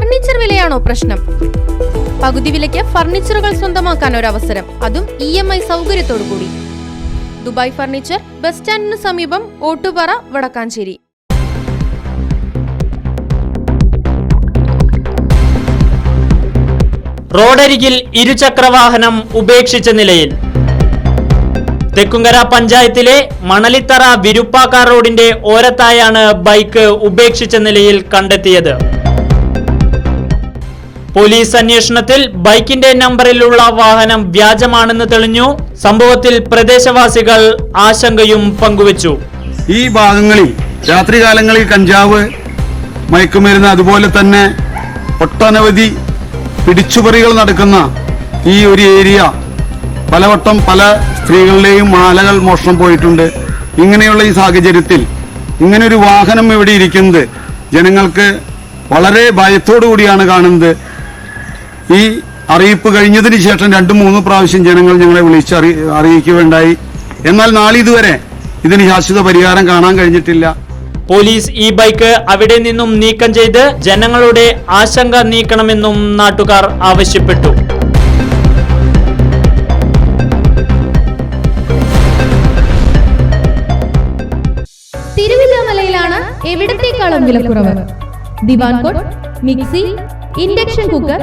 Furniture വിലയാണോ പ്രശ്നം? പകുതി വിലയ്ക്ക് ഫർണിച്ചറുകൾ സ്വന്തമാക്കാൻ ഒരു അവസരം അതും ഇ എം ഐ സൗകര്യത്തോടു കൂടി ദുബായ് ഫർണിച്ചർ ബസ് സ്റ്റാൻഡിന് സമീപം ഓട്ടുപാറ വടക്കാഞ്ചേരി. റോഡരികിൽ ഇരുചക്രവാഹനം ഉപേക്ഷിച്ച നിലയിൽ. തെക്കുംകര പഞ്ചായത്തിലെ മണലിത്തറ വിരുപ്പാക്കാർ റോഡിന്റെ ഓരത്തായാണ് ബൈക്ക് ഉപേക്ഷിച്ച നിലയിൽ കണ്ടെത്തിയത്. പോലീസ് അന്വേഷണത്തിൽ ബൈക്കിന്റെ നമ്പറിലുള്ള വാഹനം വ്യാജമാണെന്ന് തെളിഞ്ഞു. സംഭവത്തിൽ പ്രദേശവാസികൾ ആശങ്കയും പങ്കുവച്ചു. ഈ ഭാഗങ്ങളിൽ രാത്രികാലങ്ങളിൽ കഞ്ചാവ് മയക്കുമരുന്ന് അതുപോലെ തന്നെ ഒട്ടനവധി പിടിച്ചുപറികൾ നടക്കുന്ന ഈ ഒരു ഏരിയ പലവട്ടം പല സ്ത്രീകളുടെയും മാലകൾ മോഷണം പോയിട്ടുണ്ട്. ഇങ്ങനെയുള്ള ഈ സാഹചര്യത്തിൽ ഇങ്ങനൊരു വാഹനം ഇവിടെ ഇരിക്കുന്നത് ജനങ്ങൾക്ക് വളരെ ഭയത്തോടു കൂടിയാണ് കാണുന്നത്. ഈ അറിയിപ്പ് കഴിഞ്ഞതിന് ശേഷം രണ്ടു മൂന്ന് പ്രാവശ്യം ജനങ്ങൾ ഞങ്ങളെ വിളിച്ച് അറി അറിയിക്കുകയുണ്ടായി. എന്നാൽ നാളിതുവരെ ഇതിന് ശാശ്വത പരിഹാരം കാണാൻ കഴിഞ്ഞിട്ടില്ല. പോലീസ് ഈ ബൈക്ക് അവിടെ നിന്നും നീക്കം ചെയ്ത് ജനങ്ങളുടെ ആശങ്ക നീക്കണമെന്നും നാട്ടുകാർ ആവശ്യപ്പെട്ടു. തിരുവില്ലാമലയിലാണ് എവിടത്തേക്കാളും വിലക്കുറവ് divan cot mixie induction cooker